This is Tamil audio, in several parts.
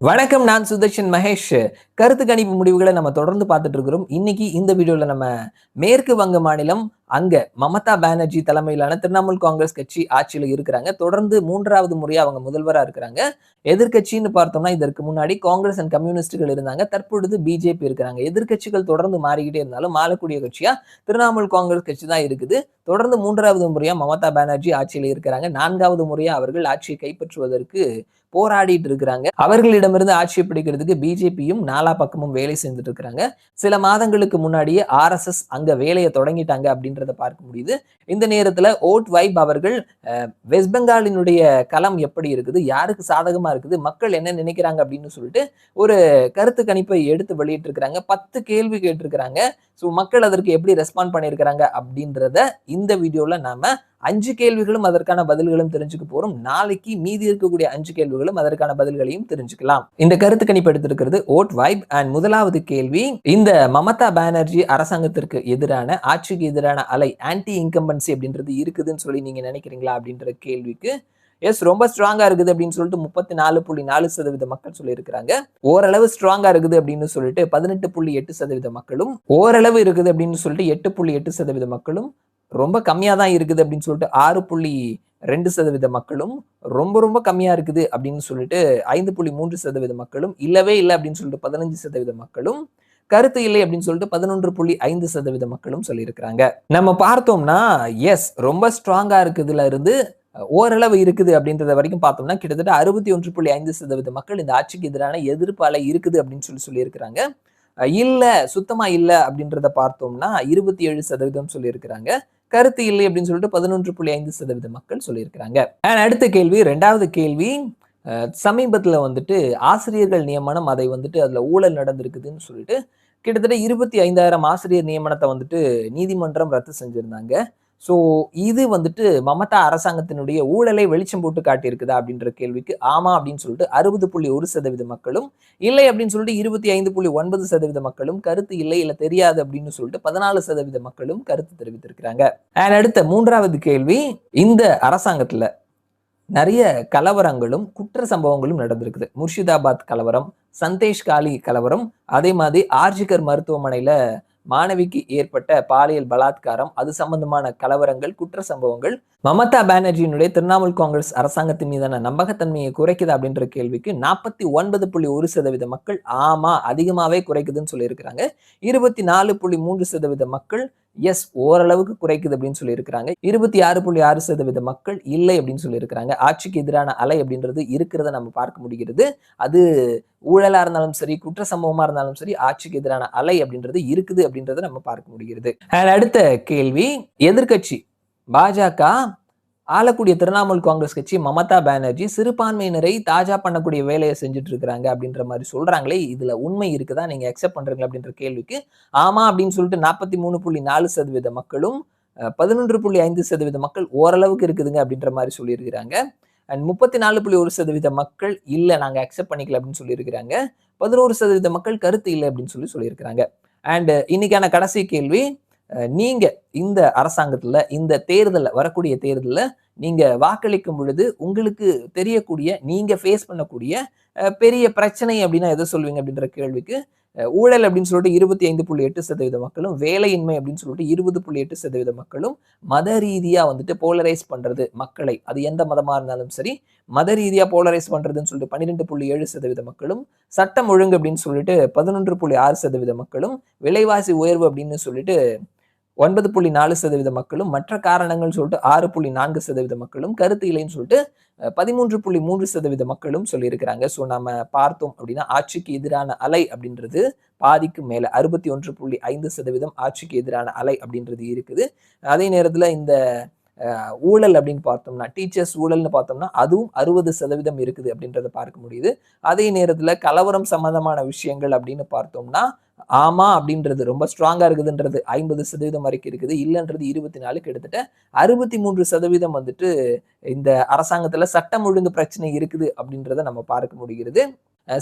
வணக்கம் நான் சுதர்ஷன் மகேஷ். கருத்து கணிப்பு முடிவுகளை நம்ம தொடர்ந்து பார்த்துட்டு இருக்கிறோம். இன்னைக்கு இந்த வீடியோவில் நம்ம மேற்கு வங்க மாநிலம் அங்க மமதா பானர்ஜி தலைமையிலான திரிணாமுல் காங்கிரஸ் கட்சி ஆட்சியில் இருக்கிறாங்க. தொடர்ந்து மூன்றாவது முறையா அவங்க முதல்வரா இருக்கிறாங்க. எதிர்கட்சின்னு பார்த்தோம்னா இதற்கு முன்னாடி காங்கிரஸ் அண்ட் கம்யூனிஸ்டுகள் இருந்தாங்க. தற்பொழுது பிஜேபி இருக்கிறாங்க. எதிர்கட்சிகள் தொடர்ந்து மாறிக்கிட்டே இருந்தாலும் மாறக்கூடிய கட்சியா திரிணாமுல் காங்கிரஸ் கட்சி தான் இருக்குது. தொடர்ந்து மூன்றாவது முறையா மமதா பானர்ஜி ஆட்சியில் இருக்கிறாங்க. நான்காவது முறையா அவர்கள் ஆட்சியை கைப்பற்றுவதற்கு போராடிட்டு இருக்கிறாங்க. அவர்களிடமிருந்து ஆட்சியை பிடிக்கிறதுக்கு பிஜேபியும் நாலா பக்கமும் வேலை செஞ்சுட்டு இருக்கிறாங்க. சில மாதங்களுக்கு முன்னாடியே ஆர்எஸ்எஸ் அங்க வேலையை தொடங்கிட்டாங்க அப்படின்னு அப்படின்றத பார்க்க முடியுது. இந்த நேரத்தில் ஓட் வைப் அவர்கள் வெஸ்ட் பெங்காலினுடைய களம் எப்படி இருக்குது யாருக்கு சாதகமாக இருக்குது மக்கள் என்ன நினைக்கிறாங்க அப்படின்னு சொல்லிட்டு ஒரு கருத்து கணிப்பை எடுத்து வெளியிட்டிருக்கிறாங்க. பத்து கேள்வி கேட்டிருக்கிறாங்க. ஸோ மக்கள் அதற்கு எப்படி ரெஸ்பாண்ட் பண்ணியிருக்கிறாங்க அப்படின்றத இந்த வீடியோவில் நாம் அஞ்சு கேள்விகளும் அதற்கான பதில்களும் தெரிஞ்சுக்க போறோம். நாளைக்கு மீதி இருக்கக்கூடிய அஞ்சு கேள்விகளும் அதற்கான பதில்களையும் தெரிஞ்சுக்கலாம். இந்த கருத்து கணிப்பு எடுத்திருக்கிறது ஓட் வைப் அண்ட் முதலாவது கேள்வி இந்த மமதா பானர்ஜி அரசாங்கத்திற்கு எதிரான ஆட்சிக்கு எதிரான அலை ஆன்டி இன்கம்பன்சி அப்படின்றது இருக்குதுன்னு சொல்லி நீங்க நினைக்கிறீங்களா அப்படின்ற கேள்விக்கு எஸ் ரொம்ப ஸ்ட்ராங்கா இருக்குது அப்படின்னு சொல்லிட்டு முப்பத்தி நாலு புள்ளி நாலு சதவீத மக்கள் சொல்லியிருக்கிறாங்க. ஓரளவு ஸ்ட்ராங்கா இருக்குது அப்படின்னு சொல்லிட்டு பதினெட்டு புள்ளி எட்டு சதவீத மக்களும் ஓரளவு இருக்குது அப்படின்னு சொல்லிட்டு எட்டு புள்ளி எட்டு சதவீத மக்களும் ரொம்ப கம்மியா தான் இருக்குது அப்படின்னு சொல்லிட்டு ஆறு புள்ளி ரெண்டு சதவீத மக்களும் ரொம்ப ரொம்ப கம்மியா இருக்குது அப்படின்னு சொல்லிட்டு ஐந்து புள்ளி மூன்று சதவீத மக்களும் இல்லவே இல்லை அப்படின்னு சொல்லிட்டு பதினஞ்சு சதவீத மக்களும் கருத்து இல்லை அப்படின்னு சொல்லிட்டு பதினொன்று புள்ளி ஐந்து சதவீத மக்களும் சொல்லியிருக்கிறாங்க. நம்ம பார்த்தோம்னா எஸ் ரொம்ப ஸ்ட்ராங்கா இருக்குதுல இருந்து ஓரளவு இருக்குது அப்படின்றத வரைக்கும் பார்த்தோம்னா கிட்டத்தட்ட அறுபத்தி ஒன்று புள்ளி ஐந்து சதவீத மக்கள் இந்த ஆட்சிக்கு எதிரான எதிர்ப்பு அலை இருக்குது அப்படின்னு சொல்லி சொல்லியிருக்கிறாங்க. இல்லை சுத்தமாக இல்லை அப்படின்றத பார்த்தோம்னா இருபத்தி ஏழு சதவீதம் சொல்லியிருக்கிறாங்க. கருத்து இல்லை அப்படின்னு சொல்லிட்டு பதினொன்று புள்ளி ஐந்து சதவீத மக்கள் சொல்லியிருக்கிறாங்க. அடுத்த கேள்வி ரெண்டாவது கேள்வி சமீபத்தில் வந்துட்டு ஆசிரியர்கள் நியமனம் அதை வந்துட்டு அதில் ஊழல் நடந்திருக்குதுன்னு சொல்லிட்டு கிட்டத்தட்ட இருபத்தி ஐந்தாயிரம் ஆசிரியர் நியமனத்தை வந்துட்டு நீதிமன்றம் ரத்து செஞ்சுருந்தாங்க. ஸோ இது வந்துட்டு மமதா அரசாங்கத்தினுடைய ஊழலை வெளிச்சம் போட்டு காட்டியிருக்குதா அப்படின்ற கேள்விக்கு ஆமா அப்படின்னு சொல்லிட்டு அறுபது புள்ளி ஒரு சதவீத மக்களும் இல்லை அப்படின்னு சொல்லிட்டு இருபத்தி ஐந்து புள்ளி ஒன்பது சதவீத மக்களும் கருத்து இல்லை இல்லை தெரியாது அப்படின்னு சொல்லிட்டு பதினாலு சதவீத மக்களும் கருத்து தெரிவித்திருக்கிறாங்க. அண்ட் அடுத்த மூன்றாவது கேள்வி இந்த அரசாங்கத்தில் நிறைய கலவரங்களும் குற்ற சம்பவங்களும் நடந்திருக்குது. முர்ஷிதாபாத் கலவரம் சந்தேஷ் காலி கலவரம் அதே மாதிரி ஆர்ஜிகர் மருத்துவமனையில் மாணவிக்கு ஏற்பட்ட பாலியல் பலாத்காரம் அது சம்பந்தமான கலவரங்கள் குற்ற சம்பவங்கள் மமதா பானர்ஜியினுடைய திரிணாமுல் காங்கிரஸ் அரசாங்கத்தின் மீதான நம்பகத்தன்மையை குறைக்குது அப்படின்ற கேள்விக்கு நாற்பத்தி ஒன்பது புள்ளி ஒரு சதவீத மக்கள் ஆமா அதிகமாவே குறைக்குதுன்னு சொல்லியிருக்கிறாங்க. இருபத்தி நாலு புள்ளி மூன்று சதவீத மக்கள் எஸ் ஓரளவுக்கு குறைக்குது அப்படின்னு சொல்லியிருக்கிறாங்க. இருபத்தி ஆறு புள்ளி ஆறு சதவீத மக்கள் இல்லை அப்படின்னு சொல்லியிருக்கிறாங்க. ஆட்சிக்கு எதிரான அலை அப்படின்றது இருக்கிறத நம்ம பார்க்க முடிகிறது. அது ஊழலா இருந்தாலும் சரி குற்ற சம்பவமா இருந்தாலும் சரி ஆட்சிக்கு எதிரான அலை அப்படின்றது இருக்குது அப்படின்றத நம்ம பார்க்க முடிகிறது. அடுத்த கேள்வி எதிர்கட்சி பாஜக ஆளக்கூடிய திரிணாமுல் காங்கிரஸ் கட்சி மமதா பானர்ஜி சிறுபான்மையினரை தாஜா பண்ணக்கூடிய வேலையை செஞ்சுட்டு இருக்கிறாங்க அப்படின்ற மாதிரி சொல்றாங்களே இதுல உண்மை இருக்குதா? நீங்க அக்செப்ட் பண்றீங்களா அப்படின்ற கேள்விக்கு ஆமா அப்படின்னு சொல்லிட்டு நாற்பத்தி மூணு புள்ளி நாலு சதவீத மக்களும் பதினொன்று புள்ளி ஐந்து சதவீத மக்கள் ஓரளவுக்கு இருக்குதுங்க அப்படின்ற மாதிரி சொல்லியிருக்கிறாங்க. அண்ட் முப்பத்தி நாலு புள்ளி ஒரு சதவீத மக்கள் இல்லை நாங்கள் அக்செப்ட் பண்ணிக்கல அப்படின்னு சொல்லியிருக்கிறாங்க. பதினோரு சதவீத மக்கள் கருத்து இல்லை அப்படின்னு சொல்லி சொல்லியிருக்கிறாங்க. அண்ட் இன்னைக்கான கடைசி கேள்வி நீங்கள் இந்த அரசாங்கத்துல இந்த தேர்தலில் வரக்கூடிய தேர்தலில் நீங்க வாக்களிக்கும் பொழுது உங்களுக்கு தெரியக்கூடிய நீங்க ஃபேஸ் பண்ணக்கூடிய பெரிய பிரச்சனை அப்படின்னா எதை சொல்வீங்க அப்படின்ற கேள்விக்கு ஊழல் அப்படின்னு சொல்லிட்டு இருபத்தி ஐந்து புள்ளி எட்டு சதவீத மக்களும் வேலையின்மை அப்படின்னு சொல்லிட்டு இருபது புள்ளி எட்டு சதவீத மக்களும் மத ரீதியா வந்துட்டு போலரைஸ் பண்றது மக்களை. அது எந்த மதமா இருந்தாலும் சரி மத ரீதியா போலரைஸ் பண்றதுன்னு சொல்லிட்டு பன்னிரெண்டு புள்ளி ஏழு சதவீத மக்களும் சட்டம் ஒழுங்கு அப்படின்னு சொல்லிட்டு பதினொன்று புள்ளி ஆறு சதவீத மக்களும் விலைவாசி உயர்வு அப்படின்னு சொல்லிட்டு ஒன்பது புள்ளி நாலு சதவீத மக்களும் மற்ற காரணங்கள் சொல்லிட்டு ஆறு புள்ளி நான்கு சதவீத மக்களும் கருத்து இல்லைன்னு சொல்லிட்டு பதிமூன்று புள்ளி மூன்று சதவீத மக்களும் சொல்லியிருக்கிறாங்க. ஸோ நம்ம பார்த்தோம் அப்படின்னா ஆட்சிக்கு எதிரான அலை அப்படின்றது பாதிக்கு மேலே அறுபத்தி ஒன்று புள்ளி ஐந்து சதவீதம் ஆட்சிக்கு எதிரான அலை அப்படின்றது இருக்குது. அதே நேரத்தில் இந்த ஊழல் அப்படின்னு பார்த்தோம்னா டீச்சர்ஸ் ஊழல்னு பார்த்தோம்னா அதுவும் அறுபது சதவீதம் இருக்குது அப்படின்றத பார்க்க முடியுது. அதே நேரத்தில் கலவரம் சம்பந்தமான விஷயங்கள் அப்படின்னு பார்த்தோம்னா ஆமா அப்படின்றது ரொம்ப ஸ்ட்ராங்கா இருக்குதுன்றது ஐம்பது சதவீதம் வரைக்கும் இருக்குது. இல்லைன்றது இருபத்தி நாலு கிட்டத்தட்ட அறுபத்தி மூன்று சதவீதம் வந்துட்டு இந்த அரசாங்கத்துல சட்டம் ஒழுங்கு பிரச்சனை இருக்குது அப்படின்றத நம்ம பார்க்க முடிகிறது.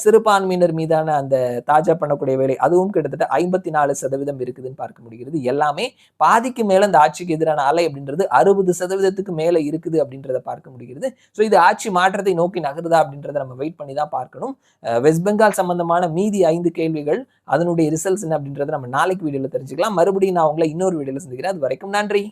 சிறுபான்மையினர் மீதான அந்த தாஜா பண்ணக்கூடிய வேலை அதுவும் கிட்டத்தட்ட ஐம்பத்தி நாலு சதவீதம் இருக்குதுன்னு பார்க்க முடிகிறது. எல்லாமே பாதிக்கு மேல அந்த ஆட்சிக்கு எதிரான அலை அப்படின்றது அறுபது சதவீதத்துக்கு மேல இருக்குது அப்படின்றத பார்க்க முடிகிறது. ஸோ இது ஆட்சி மாற்றத்தை நோக்கி நகருதா அப்படின்றத நம்ம வெயிட் பண்ணி தான் பார்க்கணும். வெஸ்ட் பெங்கால் சம்பந்தமான மீதி ஐந்து கேள்விகள் அதனுடைய ரிசல்ட்ஸ் என்ன அப்படின்றத நம்ம நாளைக்கு வீடியோவில் தெரிஞ்சுக்கலாம். மறுபடியும் நான் உங்களை இன்னொரு வீடியோவில் சந்திக்கிறேன். அது வரைக்கும் நன்றி.